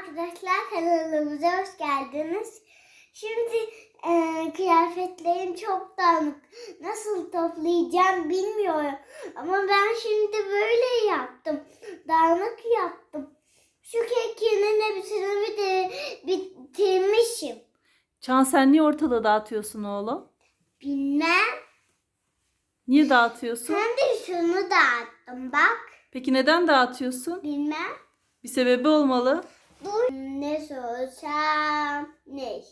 arkadaşlar kanalımıza hoş geldiniz. Şimdi e, kıyafetlerim çok dağınık. Nasıl toplayacağım bilmiyorum. Ama ben şimdi böyle yaptım. Dağınık yaptım. Şu kekinin hepsini bir de bitirmişim. Çağan sen niye ortalığı dağıtıyorsun oğlum? Bilmem. Niye dağıtıyorsun? Hem de şunu dağıttım bak. Peki neden dağıtıyorsun? Bilmem. Bir sebebi olmalı. Dur. Ne sorsam ne?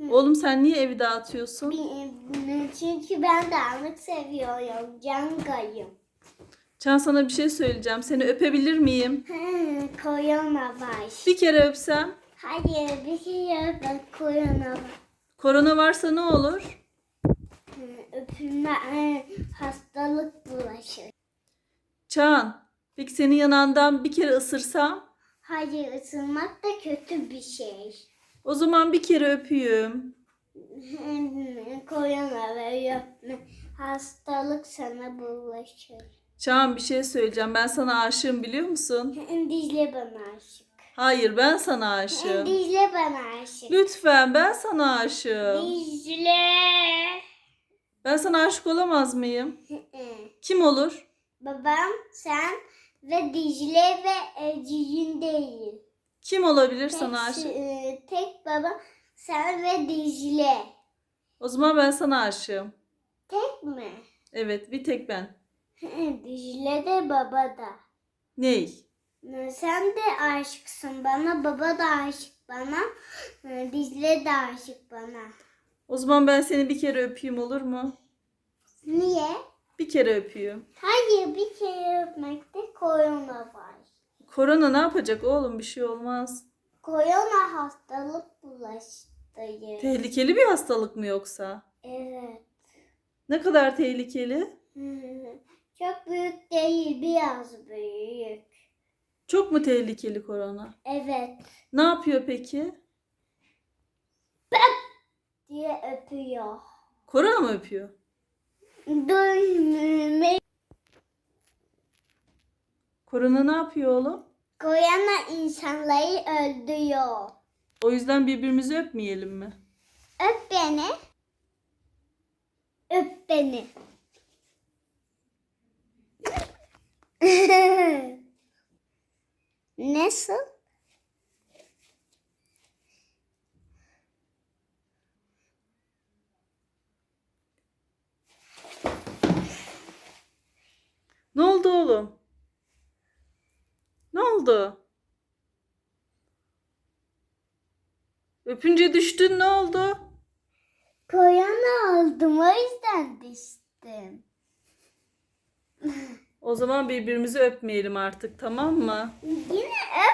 Hı. oğlum sen niye evi dağıtıyorsun? Çünkü ben dağınık seviyorum. Cangayım. Çağan sana bir şey söyleyeceğim. Seni öpebilir miyim? Hı, Korona var. Bir kere öpsem. Hayır bir kere ben korona var. Korona varsa ne olur? Hı, Öpülme hı, hastalık bulaşır. Çağan, peki senin yanağından bir kere ısırsam? Hayır ısınmak da kötü bir şey. O zaman bir kere öpeyim. Korona ve öpme. Hastalık sana bulaşır. Çağan bir şey söyleyeceğim. Ben sana aşığım biliyor musun? Dicle bana aşık. Hayır ben sana aşığım. Dicle bana aşık. Lütfen ben sana aşığım. Dicle. Ben sana aşık olamaz mıyım? Kim olur? Babam, sen ve Dicle ve Ecin değil. Kim olabilir Tek, sana aşık? e, tek babam, sen ve Dicle. O zaman ben sana aşığım. Tek mi? Evet bir tek ben. Dicle de baba da. Ney? Sen de aşıksın bana, baba da aşık bana, e, Dicle de aşık bana. O zaman ben seni bir kere öpeyim olur mu? Niye? Bir kere öpeyim. Hayır, bir kere öpmekte korona var. Korona ne yapacak oğlum bir şey olmaz. Korona hastalık bulaştırır. Tehlikeli bir hastalık mı yoksa? Evet. Ne kadar tehlikeli? Çok büyük değil, biraz büyük. Çok mu tehlikeli korona? Evet. Ne yapıyor peki? diye öpüyor. Korona mı öpüyor? Dönme. Korona ne yapıyor oğlum? Korona insanları öldürüyor. O yüzden birbirimizi öpmeyelim mi? Öp beni. Öp beni. Nasıl? Ne oldu oğlum? Ne oldu? Öpünce düştün ne oldu? Korona oldum o yüzden düştüm. O zaman birbirimizi öpmeyelim artık tamam mı? Yine öp